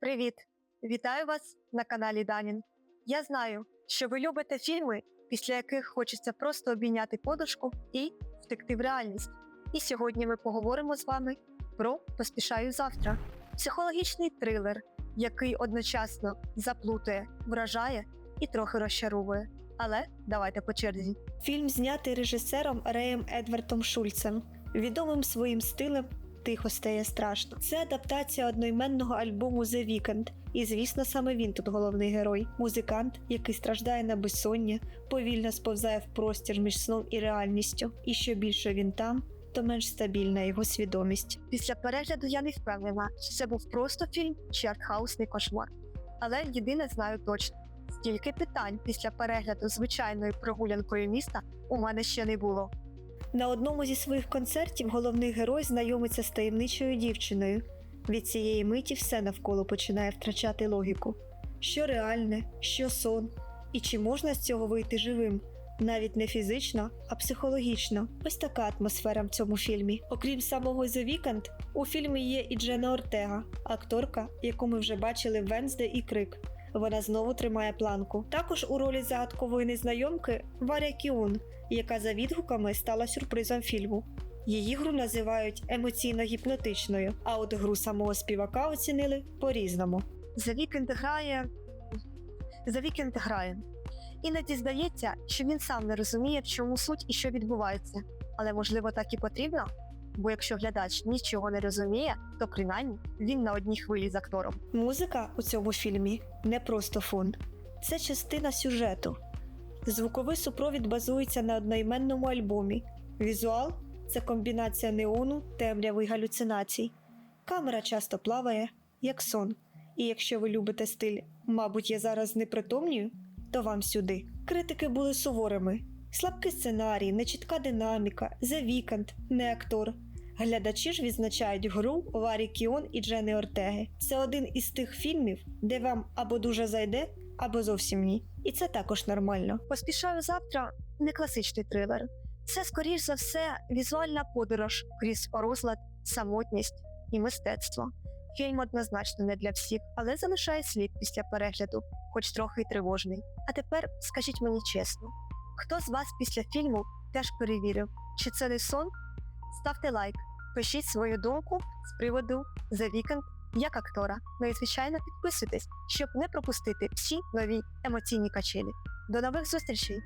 Привіт! Вітаю вас на каналі Данін. Я знаю, що ви любите фільми, після яких хочеться просто обійняти подушку і втекти в реальність. І сьогодні ми поговоримо з вами про Поспішаю завтра. Психологічний трилер, який одночасно заплутує, вражає і трохи розчаровує. Але давайте по черзі. Фільм знятий режисером Реєм Едвардом Шульцем, відомим своїм стилем Тихо стає страшно. Це адаптація одноіменного альбому The Weeknd. І звісно, саме він тут головний герой, музикант, який страждає на безсоння, повільно сповзає в простір між сном і реальністю. І що більше він там, то менш стабільна його свідомість. Після перегляду я не впевнена, чи це був просто фільм чи артхаусний кошмар. Але єдине знаю точно: стільки питань після перегляду звичайною прогулянкою міста у мене ще не було. На одному зі своїх концертів головний герой знайомиться з таємничою дівчиною. Від цієї миті все навколо починає втрачати логіку. Що реальне, що сон, і чи можна з цього вийти живим? Навіть не фізично, а психологічно. Ось така атмосфера в цьому фільмі. Окрім самого The Weeknd, у фільмі є і Джена Ортега, акторка, яку ми вже бачили в Венсде і Крик. Вона знову тримає планку. Також у ролі загадкової незнайомки Варя Кіун, яка за відгуками стала сюрпризом фільму. Її гру називають емоційно гіпнотичною, а от гру самого співака оцінили по-різному. За вікенд грає. За вікенд грає. Іноді здається, що він сам не розуміє, в чому суть і що відбувається. Але можливо так і потрібно? Бо якщо глядач нічого не розуміє, то принаймні він на одній хвилі з актором. Музика у цьому фільмі не просто фон, це частина сюжету. Звуковий супровід базується на одноіменному альбомі. Візуал це комбінація неону, темряви й галюцинацій. Камера часто плаває, як сон. І якщо ви любите стиль, мабуть, я зараз не притомнюю, то вам сюди. Критики були суворими. Слабкий сценарій, нечітка динаміка, The Weeknd, не актор. Глядачі ж відзначають гру Варі Кіон і Джени Ортеги. Це один із тих фільмів, де вам або дуже зайде, або зовсім ні. І це також нормально. Поспішаю завтра не класичний трилер. Це, скоріш за все, візуальна подорож крізь розлад, самотність і мистецтво. Фільм однозначно не для всіх, але залишає слід після перегляду, хоч трохи й тривожний. А тепер скажіть мені чесно, хто з вас після фільму теж перевірив, чи це не сон? Ставте лайк, пишіть свою думку з приводу The Weeknd як актора. Ну і звичайно підписуйтесь, щоб не пропустити всі нові емоційні качелі. До нових зустрічей!